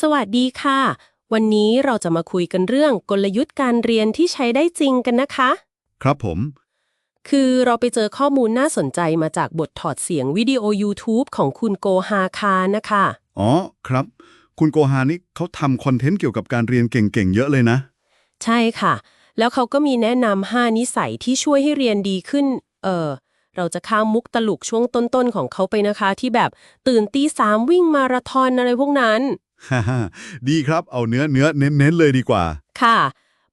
สวัสดีค่ะ วันนี้เราจะมาคุยกันเรื่องกลยุทธ์การเรียนที่ใช้ได้จริงกันนะคะ ครับผม คือเราไปเจอข้อมูลน่าสนใจมาจากบทถอดเสียงวิดีโอ YouTube ของคุณโกฮาคานะคะ อ๋อครับ คุณโกฮานี่เขาทำคอนเทนต์เกี่ยวกับการเรียนเก่งๆ เยอะเลยนะ ใช่ค่ะ แล้วเขาก็มีแนะนำ5นิสัยที่ช่วยให้เรียนดีขึ้น เออเราจะข้ามมุกตลุกช่วงต้นๆของเขาไปนะคะ ที่แบบตื่นตีสามวิ่งมาราธอนอะไรพวกนั้น ฮ่าฮ่าดีครับเอาเนื้อเนื้อเน้นๆเลยดีกว่า ค่ะ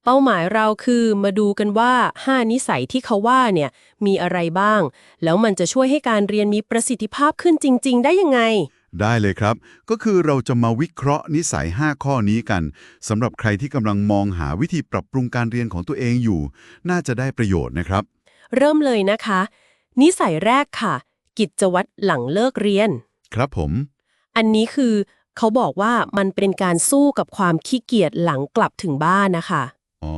เป้าหมายเราคือมาดูกันว่า 5 นิสัยที่เขาว่าเนี่ยมีอะไรบ้าง แล้วมันจะช่วยให้การเรียนมีประสิทธิภาพขึ้นจริง ๆ ได้ยังไง ได้เลยครับ ก็คือเราจะมาวิเคราะห์นิสัย 5 ข้อนี้กันสำหรับใครที่กำลังมองหาวิธีปรับปรุงการเรียนของตัวเองอยู่ น่าจะได้ประโยชน์นะครับ เริ่มเลยนะคะ นิสัยแรกค่ะ กิจวัตรหลังเลิกเรียน ครับผม อันนี้คือ เขาบอกว่ามันเป็นการสู้กับความขี้เกียจหลังกลับถึงบ้านนะคะ อ๋อ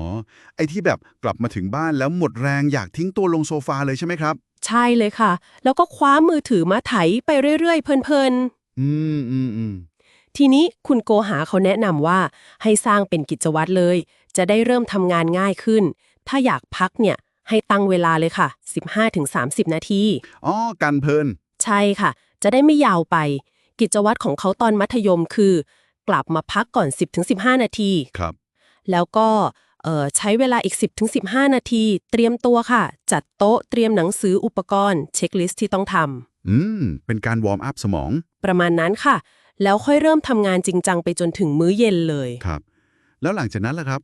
ไอ้ที่แบบกลับมาถึงบ้านแล้วหมดแรงอยากทิ้งตัวลงโซฟาเลยใช่ไหมครับ ใช่เลยค่ะ แล้วก็คว้ามือถือมาไถไปเรื่อยๆ เพลินๆอืมอืมอืมทีนี้คุณโกหาเขาแนะนำว่าให้สร้างเป็นกิจวัตรเลย จะได้เริ่มทำงานง่ายขึ้น ถ้าอยากพักเนี่ยให้ตั้งเวลาเลยค่ะ 15-30 นาที อ๋อ กันเพลิน ใช่ค่ะ จะได้ไม่ยาวไป กิจวัตรของเขาตอนมัธยมคือ กลับมาพักก่อน 10-15 นาที ครับ แล้วก็เอ่อใช้เวลาอีก 10-15 นาที เตรียมตัวค่ะ จัดโต๊ะเตรียมหนังสืออุปกรณ์ เช็คลิสต์ที่ต้องทำอืม เป็นการวอร์มอัพสมอง ประมาณนั้นค่ะ แล้วค่อยเริ่มทำงานจริงจังไปจนถึงมื้อเย็นเลย ครับ แล้วหลังจากนั้นล่ะครับ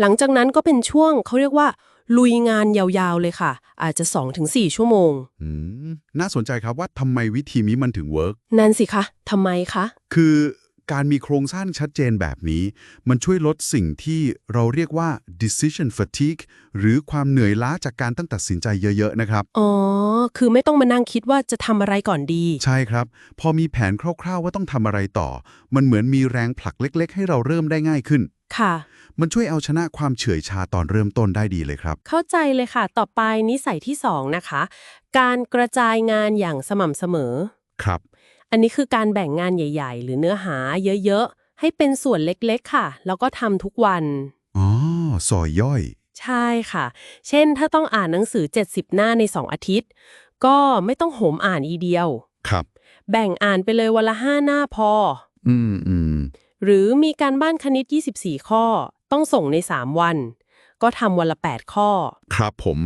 หลังจากนั้นก็เป็นช่วงเขาเรียกว่า ลุยงานยาวๆเลยค่ะ อาจจะ 2-4 ชั่วโมง อืมน่าสนใจครับว่าทำไมวิธีนี้มันถึงเวิร์กนั่นสิคะทำไมคะ คือ การมีโครงสร้างชัดเจนแบบนี้ มันช่วยลดสิ่งที่เราเรียกว่า decision fatigue หรือความเหนื่อยล้าจากการต้องตัดสินใจเยอะ ๆ นะครับ อ๋อ คือไม่ต้องมานั่งคิดว่าจะทำอะไรก่อนดี ใช่ครับ พอมีแผนคร่าว ๆ ว่าต้องทำอะไรต่อ มันเหมือนมีแรงผลักเล็ก ๆ ให้เราเริ่มได้ง่ายขึ้น ค่ะ มันช่วยเอาชนะความเฉื่อยชาตอนเริ่มต้นได้ดีเลยครับ เข้าใจเลยค่ะ ต่อไปนิสัยที่2นะคะ การกระจายงานอย่างสม่ำเสมอ ครับ อันนี้คือการแบ่งงานใหญ่ ๆ หรือเนื้อหาเยอะๆ ให้เป็นส่วนเล็กๆค่ะ แล้วก็ทำทุกวัน อ๋อซอยย่อย ใช่ค่ะ เช่นถ้าต้องอ่านหนังสือ 70 หน้าใน 2 อาทิตย์ ก็ไม่ต้องโหมอ่านอีเดียว ครับ แบ่งอ่านไปเลยวันละ 5 หน้าพอ อืมอืมหรือมีการบ้านคณิต 24 ข้อ ต้องส่งใน 3 วัน ก็ทำวันละ 8 ข้อ ครับผม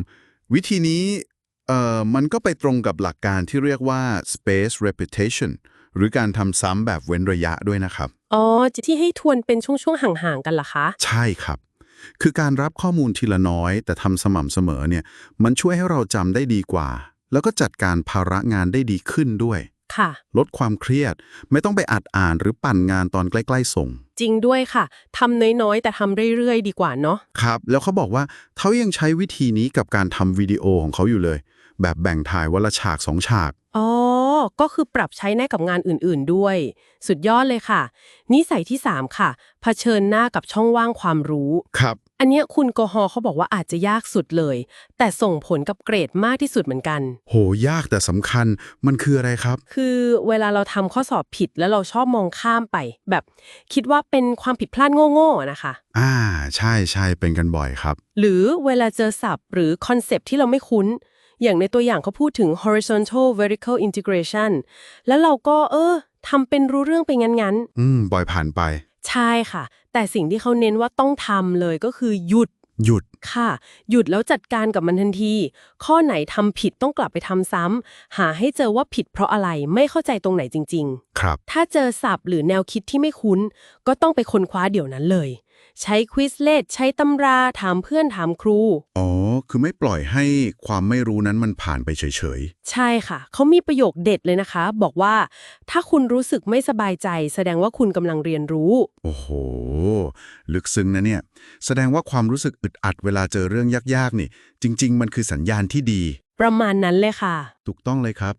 วิธีนี้ เอ่อมันก็ไปตรงกับหลักการที่เรียกว่า space repetition หรือการทำซ้ำแบบเว้นระยะด้วยนะครับ อ๋อจะที่ให้ทวนเป็นช่วงๆห่างๆกันล่ะคะ ใช่ครับ คือการรับข้อมูลทีละน้อย แต่ทำสม่ำเสมอเนี่ย มันช่วยให้เราจำได้ดีกว่า แล้วก็จัดการภาระงานได้ดีขึ้นด้วย ค่ะ ลดความเครียด ไม่ต้องไปอัดอ่านหรือปั่นงานตอนใกล้ ๆ ส่ง จริงด้วยค่ะทำน้อยๆ แต่ทำเรื่อยๆ ดีกว่าเนาะครับ แล้วเขาบอกว่าเขายังใช้วิธีนี้กับการทำวิดีโอของเขาอยู่เลย แบบแบ่งถ่ายวันละฉากสองฉาก อ๋อ ก็คือปรับใช้ได้กับงานอื่นๆด้วย สุดยอดเลยค่ะ นิสัยที่ 3 ค่ะเผชิญหน้ากับช่องว่างความรู้ ครับ อันเนี้ยคุณโกฮอเขาบอกว่าอาจจะยากสุดเลย แต่ส่งผลกับเกรดมากที่สุดเหมือนกัน โหยากแต่สำคัญมันคืออะไรครับ คือเวลาเราทำข้อสอบผิดแล้วเราชอบมองข้ามไป แบบคิดว่าเป็นความผิดพลาดโง่ๆอะนะคะ อ่า ใช่ใช่เป็นกันบ่อยครับ หรือเวลาเจอศัพท์หรือคอนเซปต์ที่เราไม่คุ้น อย่างในตัวอย่างเขาพูดถึง horizontal vertical integration แล้วเราก็เออทำเป็นรู้เรื่องไปงั้นอืมบ่อยผ่านไปๆ ใช่ค่ะ แต่สิ่งที่เขาเน้นว่าต้องทำเลยก็คือหยุด หยุด ค่ะ หยุดแล้วจัดการกับมันทันที ข้อไหนทำผิดต้องกลับไปทำซ้ำหาให้เจอว่าผิดเพราะอะไรไม่เข้าใจตรงไหนจริงๆครับถ้าเจอศัพท์หรือแนวคิดที่ไม่คุ้น ก็ต้องไปค้นคว้าเดี๋ยวนั้นเลย ใช้ควิสเลตใช้ตำราถามเพื่อนถามครู อ๋อ คือไม่ปล่อยให้ความไม่รู้นั้นมันผ่านไปเฉยใช่ค่ะ เขามีประโยคเด็ดเลยนะคะ บอกว่า ถ้าคุณรู้สึกไม่สบายใจ แสดงว่าคุณกำลังเรียนรู้ๆโอ้โห ลึกซึ้งนะเนี่ย แสดงว่าความรู้สึกอึดอัดเวลาเจอเรื่องยากๆนี่ จริง ๆ มันคือสัญญาณที่ดี ประมาณนั้นเลยค่ะ ถูกต้องเลยครับ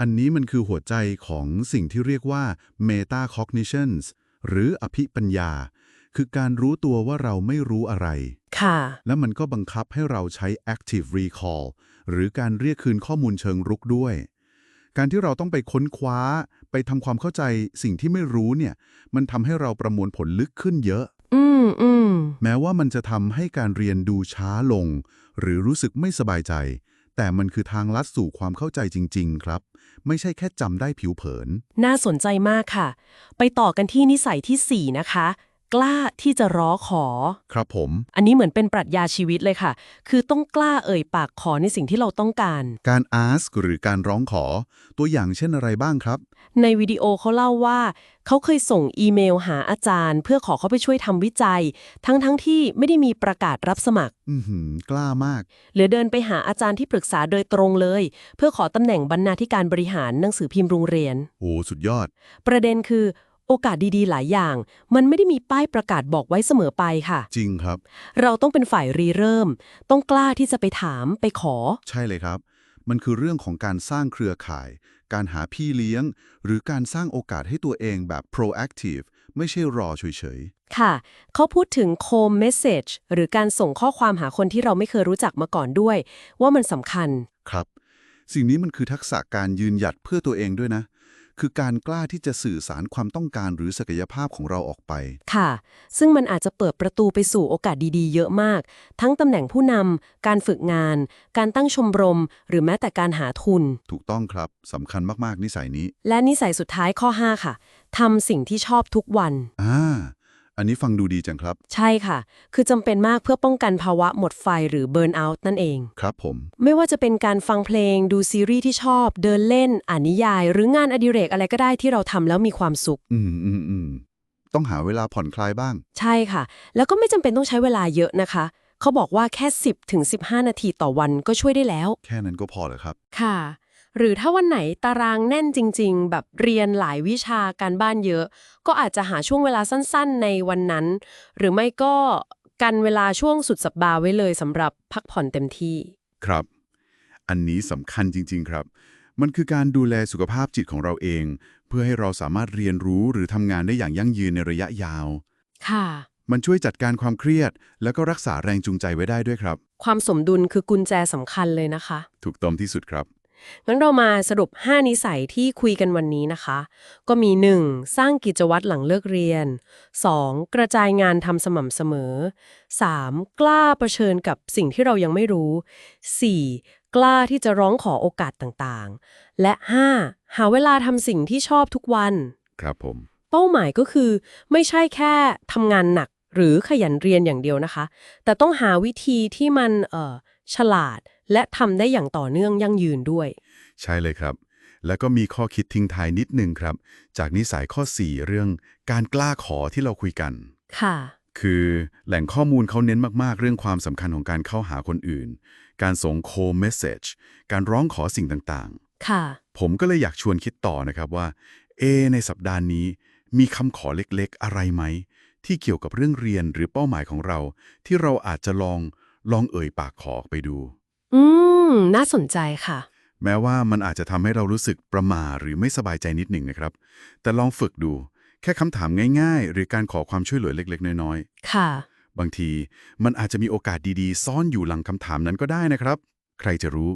อันนี้มันคือหัวใจของสิ่งที่เรียกว่า meta cognitions หรืออภิปัญญา คือการรู้ตัวว่าเราไม่รู้อะไร ค่ะ และมันก็บังคับให้เราใช้ active recall หรือการเรียกคืนข้อมูลเชิงรุกด้วย การที่เราต้องไปค้นคว้า ไปทำความเข้าใจสิ่งที่ไม่รู้เนี่ย มันทำให้เราประมวลผลลึกขึ้นเยอะ อืมอืมแม้ว่ามันจะทำให้การเรียนดูช้าลง หรือรู้สึกไม่สบายใจ แต่มันคือทางลัดสู่ความเข้าใจจริง ๆ ครับ ไม่ใช่แค่จำได้ผิวเผิน น่าสนใจมากค่ะ ไปต่อกันที่นิสัยทีสี่4 นะคะ กล้าที่จะร้อขอ ครับผม อันนี้เหมือนเป็นปรัชญาชีวิตเลยค่ะ คือต้องกล้าเอ่ยปากขอในสิ่งที่เราต้องการ การ ask หรือการร้องขอ ตัวอย่างเช่นอะไรบ้างครับ ในวิดีโอเขาเล่าว่า เขาเคยส่งอีเมลหาอาจารย์ เพื่อขอเขาไปช่วยทำวิจัย ทั้งๆทที่ไม่ได้มีประกาศรับสมัคร อือหือกล้ามาก หรือเดินไปหาอาจารย์ที่ปรึกษาโดยตรงเลย เพื่อขอตำแหน่งบรรณาธิการบริหารหนังสือพิมพ์โรงเรียน โอ้สุดยอด ประเด็นคือ โอกาสดีๆ หลายอย่าง มันไม่ได้มีป้ายประกาศบอกไว้เสมอไปค่ะ จริงครับ เราต้องเป็นฝ่ายรีเริ่ม ต้องกล้าที่จะไปถามไปขอ ใช่เลยครับ มันคือเรื่องของการสร้างเครือข่าย การหาพี่เลี้ยง หรือการสร้างโอกาสให้ตัวเองแบบ proactive ไม่ใช่รอเฉยค่ะ เขาพูดถึง cold message หรือการส่งข้อความหาคนที่เราไม่เคยรู้จักมาก่อนด้วย ว่ามันสำคัญ ๆ ครับ สิ่งนี้มันคือทักษะการยืนหยัดเพื่อตัวเองด้วยนะ คือการกล้าที่จะสื่อสารความต้องการหรือศักยภาพของเราออกไป ค่ะ ซึ่งมันอาจจะเปิดประตูไปสู่โอกาสดีๆ เยอะมาก ทั้งตำแหน่งผู้นำการฝึกงาน การตั้งชมรม หรือแม้แต่การหาทุน ถูกต้องครับสำคัญมากๆนิสัยนี้ และนิสัยสุดท้ายข้อ 5 ค่ะทำสิ่งที่ชอบทุกวัน อ่า อันนี้ฟังดูดีจังครับ ใช่ค่ะ คือจำเป็นมากเพื่อป้องกันภาวะหมดไฟหรือเบิร์นเอาท์นั่นเอง ครับผม ไม่ว่าจะเป็นการฟังเพลง ดูซีรีส์ที่ชอบ เดินเล่น อ่านนิยาย หรืองานอดิเรกอะไรก็ได้ที่เราทำแล้วมีความสุข อืมอืมอืมต้องหาเวลาผ่อนคลายบ้าง ใช่ค่ะ แล้วก็ไม่จำเป็นต้องใช้เวลาเยอะนะคะ เขาบอกว่าแค่ 10ถึง15 นาทีต่อวันก็ช่วยได้แล้ว แค่นั้นก็พอเหรอครับ ค่ะ หรือถ้าวันไหนตารางแน่นจริง ๆ แบบเรียนหลายวิชาการบ้านเยอะ ก็อาจจะหาช่วงเวลาสั้น ๆ ในวันนั้น หรือไม่ก็กันเวลาช่วงสุดสัปดาห์ไว้เลยสำหรับพักผ่อนเต็มที่ ครับ อันนี้สำคัญจริง ๆ ครับ มันคือการดูแลสุขภาพจิตของเราเอง เพื่อให้เราสามารถเรียนรู้หรือทำงานได้อย่างยั่งยืนในระยะยาว ค่ะ มันช่วยจัดการความเครียด แล้วก็รักษาแรงจูงใจไว้ได้ด้วยครับ ความสมดุลคือกุญแจสำคัญเลยนะคะ ถูกต้องที่สุดครับ งั้นเรามาสรุป 5 นิสัยที่คุยกันวันนี้นะคะ ก็มี 1. สร้างกิจวัตรหลังเลิกเรียน 2. กระจายงานทำสม่ำเสมอ 3. กล้าเผชิญกับสิ่งที่เรายังไม่รู้ 4. กล้าที่จะร้องขอโอกาสต่างๆ และ 5. หาเวลาทำสิ่งที่ชอบทุกวัน ครับผม เป้าหมายก็คือ ไม่ใช่แค่ทำงานหนักหรือขยันเรียนอย่างเดียวนะคะ แต่ต้องหาวิธีที่มันเอ่อ ฉลาด และทำได้อย่างต่อเนื่องยั่งยืนด้วย ใช่เลยครับ แล้วก็มีข้อคิดทิ้งท้ายนิดนึงครับ จากนิสัยข้อ 4 เรื่องการกล้าขอที่เราคุยกัน ค่ะ คือแหล่งข้อมูลเขาเน้นมากๆ เรื่องความสำคัญของการเข้าหาคนอื่น การส่งโคเมสเซจการร้องขอสิ่งต่างค่ะๆผมก็เลยอยากชวนคิดต่อนะครับว่า เอะในสัปดาห์นี้มีคำขอเล็กๆ อะไรไหม ที่เกี่ยวกับเรื่องเรียนหรือเป้าหมายของเรา ที่เราอาจจะลอง ลองเอ่ยปากขอออกไปดู อืม น่าสนใจค่ะ แม้ว่ามันอาจจะทำให้เรารู้สึกประหม่าหรือไม่สบายใจนิดหนึ่งนะครับ แต่ลองฝึกดู แค่คำถามง่าย ๆ หรือการขอความช่วยเหลือเล็ก ๆ น้อยค่ะ ๆ บางทีมันอาจจะมีโอกาสดีๆ ซ่อนอยู่หลังคำถามนั้นก็ได้นะครับ ใครจะรู้